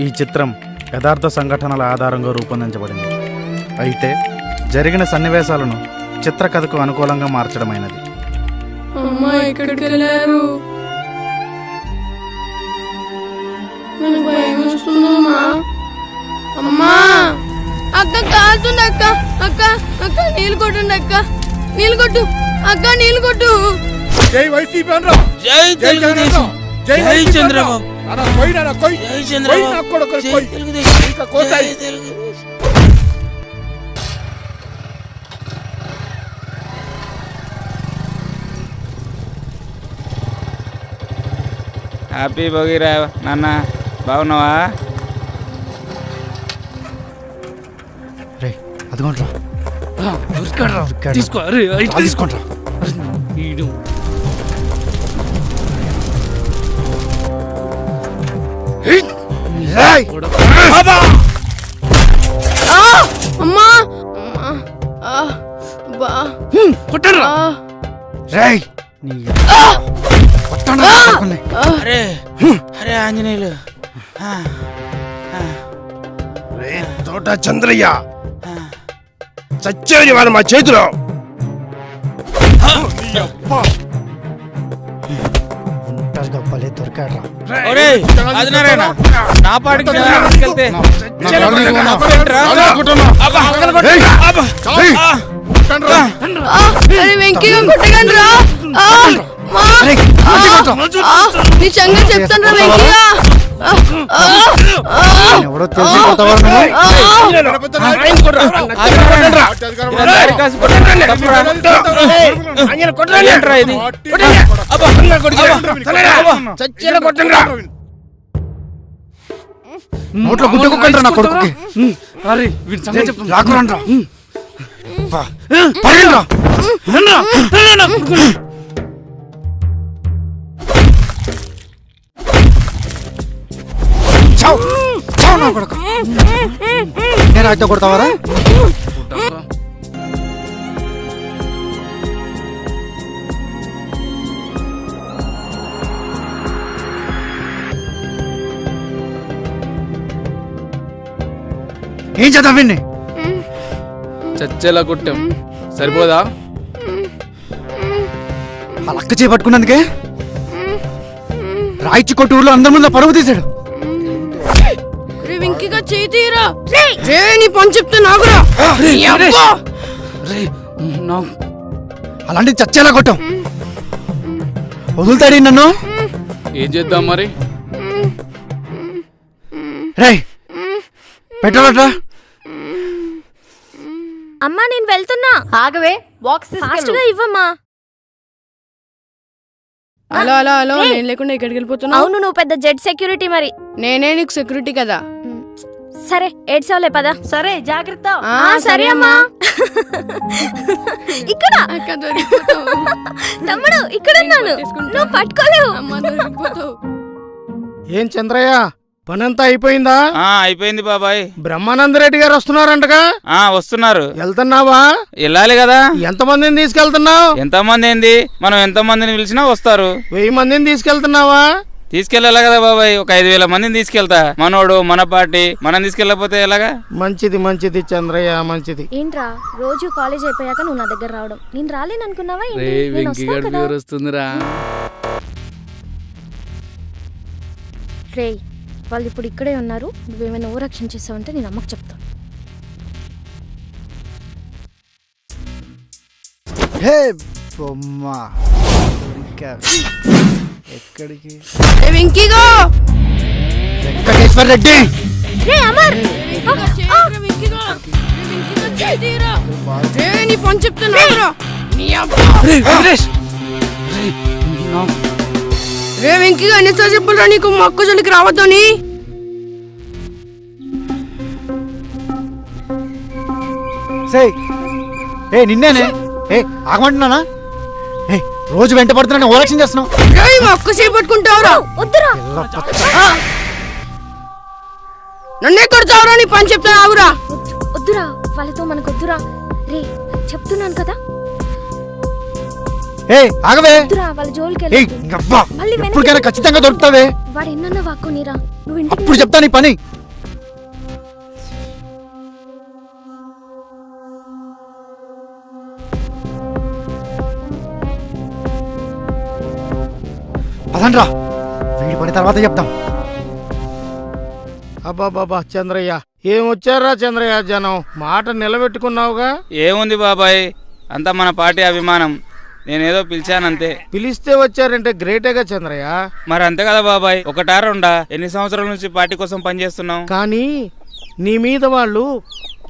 ఈ చిత్రం యథార్థ సంఘటనల ఆధారంగా రూపొందించబడింది. అయితే జరిగిన సన్నివేశాలను చిత్రకథకు అనుకూలంగా మార్చడమైనది. అక్క కాలుతుంది అక్క. అక్క అక్క నీళ్ళు కొట్టండి అక్క. నీళ్ళు కొట్టు. అక్క నీళ్ళు కొట్టు. జై వైసీపీ జై జై చంద్రబాబు. హ్యాపీ భోగిరా నాన్న బాగున్నావా? రే అదిగోంట్రా తీసుకో. అరే అమ్మా అమ్మా! ఆ! బా. కొట్టరా! రేయ్. అరే అరే ఆంజనేయులు. రే తోట చంద్రయ్య. చచ్చేది వాళ్ళు మా చేతిలో. ఒంటరిగా భలే దొరికాడ్రా నా పాటికి తీసుకెళ్తే చెప్తాను రా వెంకీగా ఎవడో తెలిసి నోట్లో గుడ్డుకోకండి నా కొడుకుకి. అరే వీడి సంగతి చెప్తాను. రాకురండ్రా పడండ్రా చావు చావు నా కొడుకు నేను అయితే కొడతావారా? ఏం చేద్దాం విన్ని చచ్చేలా కొట్టాం. సరిపోదా? ఆ లక్క చేపట్టుకున్నందుకే? రాయిచి కొట్టు ఊర్లో అందరి ముందు పరువు తీశాడు. రే వెంకీగా చేయి తీయరా రే! నీ పని చెప్తే నాకురా నీ అబ్బా! అలాంటి చచ్చేలా కొట్టాం. వదులుతాడు నన్ను? ఏం చేద్దాం మరి? రే పెట్టాలట్రా అమ్మా నేను వెళ్తున్నా. ఆగవే బాక్స్ ఫాస్ట్గా ఇవ్వమ్మా. Hello hello hello. నేను లేకుండా ఎక్కడికి వెళ్ళిపోతున్నావు? అవును నువ్వు పెద్ద జెడ్ సెక్యూరిటీ మరి. నేనే నీకు సెక్యూరిటీ కదా. సరే ఏడ్చావులే పదా. సరే జాగ్రత్త. ఆ, సరే అమ్మా. ఇక్కడ. అక్క దొరికిపోతావు. తమ్ముడు ఇక్కడ ఉన్నాను. నువ్వు పట్టుకోలేవు. అమ్మ దొరికిపోతావు. ఏం చంద్రయ్య పనంతా అయిపోయిందా? ఆ అయిపోయింది బాబాయ్. బ్రహ్మానందరెడ్డి గారు వస్తున్నారంటగా? ఆ వస్తున్నారు. వెళ్తున్నావా? వెళ్ళాలి కదా. ఎంతమందిని తీసుకెళ్తున్నావు? ఎంతమంది ఏంది? మనం ఎంతమందిని పిలిచినా వస్తారు. వెయ్యి మందిని తీసుకెళ్తున్నావా? తీసుకెళ్ళాలి కదా బాబాయ్? ఒక ఐదు వేల మందిని తీసుకెళ్తా. మనోడు మన పార్టీ మనం తీసుకెళ్ళకపోతే ఎలాగా? మంచిది మంచిది చంద్రయ్య మంచిది. ఏంట్రా రోజు కాలేజ్ అయిపోయాక నువ్వు నా దగ్గర రావడం. నేను రాలేను అనుకున్నావా ఏంటి? నేను వస్తా కదా. వస్తుందిరా. రేయ్ వాళ్ళు ఇప్పుడు ఇక్కడే ఉన్నారు. నువ్వేమైనా ఓరక్షణ చేసావంటే నేను అమ్మకు చెప్తా. హే బొమ్మ. ఇంకా. ఎక్కడికి? వెంకీగా! వెంకటేశ్వర రెడ్డి! నీ పని రే. వెంకీగా ఎన్నిసార్లు చెప్పారా నీకు? మా అక్క జోలికి రావద్దని సే ఏ నిన్నేనే? ఏ ఆగమంటున్నానా? రోజు వెంట పడుతున్నా ఓరక్షణ చేస్తున్నావు. చేపట్టుకుంటావురా వద్దురా. నన్నే కొడతావురా నీ పని వద్దురా వాళ్ళతో మనకు వద్దురా రే చెప్తున్నాను కదా. ఏ ఆగవే. వాళ్ళ జోలికి ఎప్పటికైనా ఖచ్చితంగా దొరుకుతావే. వాడు ఎన్నన్నా వాక్కునిరా. నువ్వు ఇంటికి అప్పుడు చెప్తా నీ పని. పదండ్రా. వీడి పని తర్వాత చెప్తాం. అబ్బాబాబా చంద్రయ్య ఏం వచ్చారా చంద్రయ్య జనం? మాట నిలబెట్టుకున్నావుగా? ఏముంది బాబాయ్? అంతా మన పార్టీ అభిమానం. నేనేదో పిలిచానంతే. పిలిస్తే వచ్చారంటే గ్రేటేగా చంద్రయ్య. మరి అంతే కదా బాబాయ్? ఒకటా రెండా? ఎన్ని సంవత్సరాల నుంచి పార్టీ కోసం పనిచేస్తున్నాం కానీ నీ మీద వాళ్ళు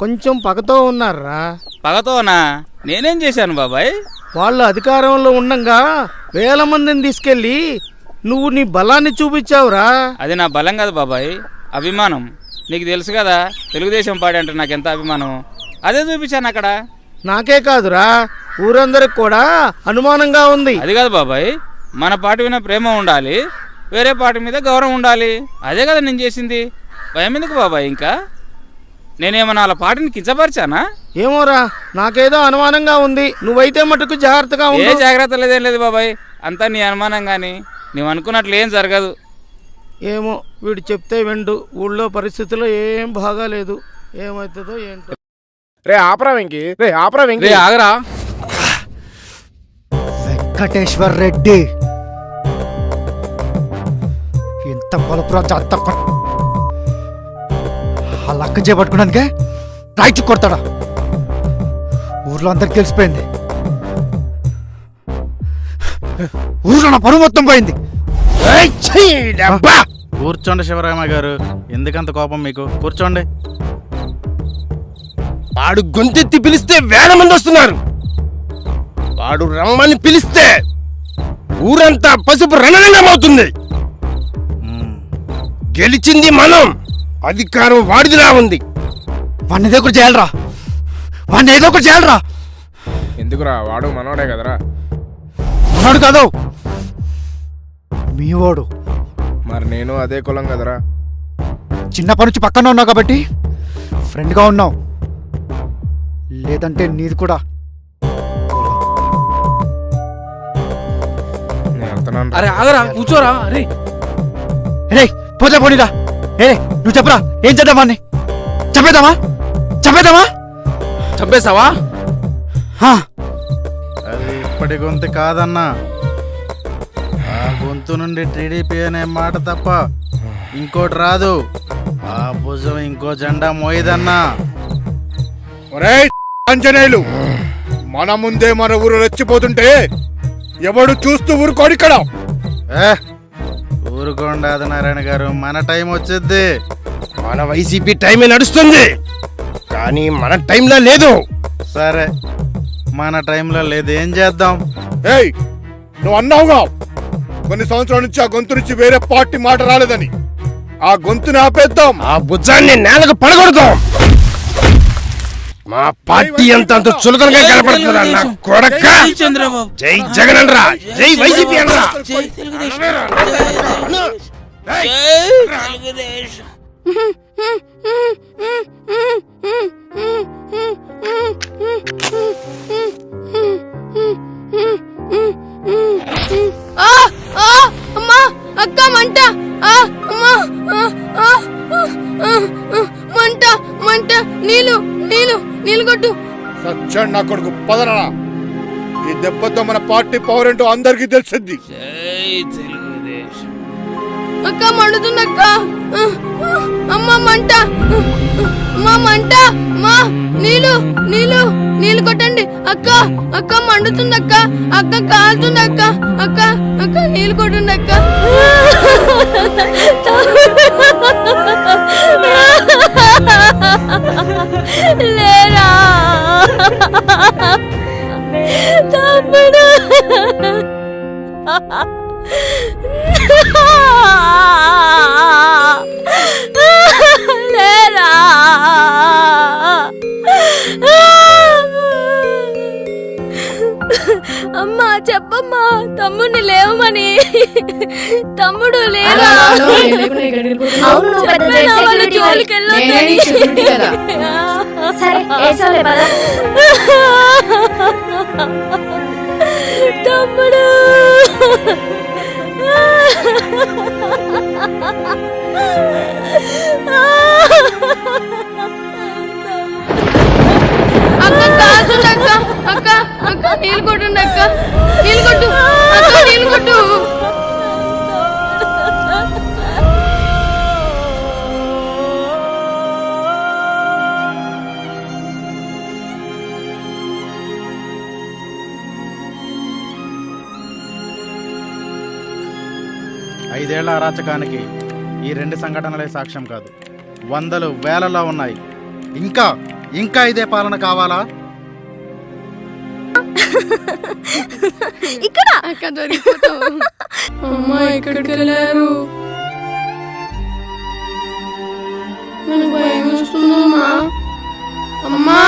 కొంచెం పగతో ఉన్నారా? పగతోనా? నేనేం చేశాను బాబాయ్? వాళ్ళు అధికారంలో ఉండంగా వేల మందిని తీసుకెళ్ళి నువ్వు నీ బలాన్ని చూపించావురా. అది నా బలం కదా బాబాయ్ అభిమానం. నీకు తెలుసు కదా తెలుగుదేశం పార్టీ అంటే నాకు ఎంత అభిమానం. అదే చూపించాను అక్కడ. నాకే కాదురా ఊరందరికి కూడా అనుమానంగా ఉంది. అది కాదు బాబాయ్ మన పార్టీ మీద ప్రేమ ఉండాలి వేరే పార్టీ మీద గౌరవం ఉండాలి. అదే కదా నేను చేసింది. భయం ఎందుకు బాబాయ్ ఇంకా? నేనేమన్నా వాళ్ళ పార్టీని కించపరిచానా? ఏమోరా నాకేదో అనుమానంగా ఉంది. నువ్వైతే మటుకు జాగ్రత్తగా ఏ ఉండు జాగ్రత్త లేదేం లేదు బాబాయ్ అంతా నీ అనుమానం కానీ నువ్వు అనుకున్నట్లు ఏం జరగదు. ఏమో వీడు చెప్తే వెండు ఊళ్ళో పరిస్థితులు ఏం బాగాలేదు ఏమవుతుందో ఏంటో. రే ఆపరా వెంకి. రే ఆపరా వెంకి. ఆగరా. వెంకటేశ్వర్ రెడ్డి. ఎంత బలపురా జాత ఆ లక్క చేపట్టుకున్నానికే. రైట్ కొడతాడా? ఊర్లో అందరికి తెలిసిపోయింది. ఊర్లో నా పరువు మొత్తం పోయింది! కూర్చోండి శివరామ గారు. ఎందుకంత కోపం మీకు? కూర్చోండి. వాడు గొంతెత్తి పిలిస్తే వేల మంది వస్తున్నారు. వాడు రమ్మని పిలిస్తే ఊరంతా పసుపు రణరంగమవుతుంది. గెలిచింది మనం. అధికారం వాడిదిలా ఉంది. వాడిని ఏదో ఒకటి చేయాలరా. వాడిని ఏదో ఒకటి చేయాలరా. ఎందుకురా? వాడు మనోడే కదరా. ఉన్నాడు కాదు. మీ వాడు మరి నేను అదే కులం కదరా. చిన్నప్పటి నుంచి పక్కన ఉన్నావు కాబట్టి ఫ్రెండ్గా ఉన్నావు. లేదంటే నీది కూడా. అరే ఆగరా కూర్చోరా అరే. రే పోతే పోనీరా ఏ నువ్వు చెప్పరా ఏం చేద్దాం వాడిని చెప్పేద్దామా చెప్పేద్దామా అది ఇప్పటి గొంతు కాదన్నా. ఆ గొంతు నుండి టీడీపీ అనే మాట తప్ప ఇంకోటి రాదు. ఆ భుజం ఇంకో జెండా మోయదన్నా. ఒరేయ్ ఆంజనేయులు మన ముందే మన ఊరు రెచ్చిపోతుంటే ఎవడు చూస్తూ ఊరుకోడు ఇక్కడ. ఏ ఊరుకోండి ఆదినారాయణ గారు మన టైం వచ్చిద్ది. మన వైసీపీ టైమే నడుస్తుంది కానీ మన టైంలో లేదు. సరే. మన టైంలో లేదు ఏం చేద్దాం ఏయ్ నువ్వు అన్నావుగా కొన్ని సంవత్సరాల నుంచి ఆ గొంతు నుంచి వేరే పార్టీ మాట రాలేదని ఆ గొంతుని ఆపేద్దాం ఆ భుజాన్ని నేలకు పడగొడతాం మా పార్టీ అంత అంత చులకనగా కనపడుతుందా నా కొడక చంద్రబాబు జై జగన్ అనరా జై వైసీపీ అనరా! ఆ! అమ్మా అక్క మంట ఆ! అమ్మా ఆ! ఆ! మంట మంట నీళ్ళు నీళ్ళు నీళ్ళు కొట్టు సచ్చండి నా కొడుకు పదరా ఈ దెబ్బతో మన పార్టీ పవర్ ఏంటో అందరికీ తెలిసింది అక్క మండుతుంది అక్క అమ్మ మంట. మా అమ్మా మంట మా నీళ్ళు నీళ్ళు నీళ్ళు కొట్టండి. అక్క అక్క మండుతుంది అక్క అక్క కాలుతుంది అక్క అక్క అక్క నీళ్ళు కొట్టండి అక్క లేరా? తమ్ముడు. లేరా అమ్మా చెప్పమ్మా తమ్ముడిని లేవమని. తమ్ముడు లేరా జోలికి. వెళ్ళొద్దని? అక్క కాదు అక్క అక్క అక్క నీళ్ళు కొట్టండి అక్క. నీళ్ళు కొట్టు. అక్క అరాచకానికి ఈ రెండు సంఘటనలే సాక్ష్యం కాదు. వందలు వేలలో ఉన్నాయి. ఇంకా ఇంకా ఇదే పాలన కావాలా? ఇక్కడ! అక్క దొరికిపోతావు. అమ్మా ఎక్కడికి వెళ్ళారు. నాకు భయం వస్తుందమ్మా అమ్మా!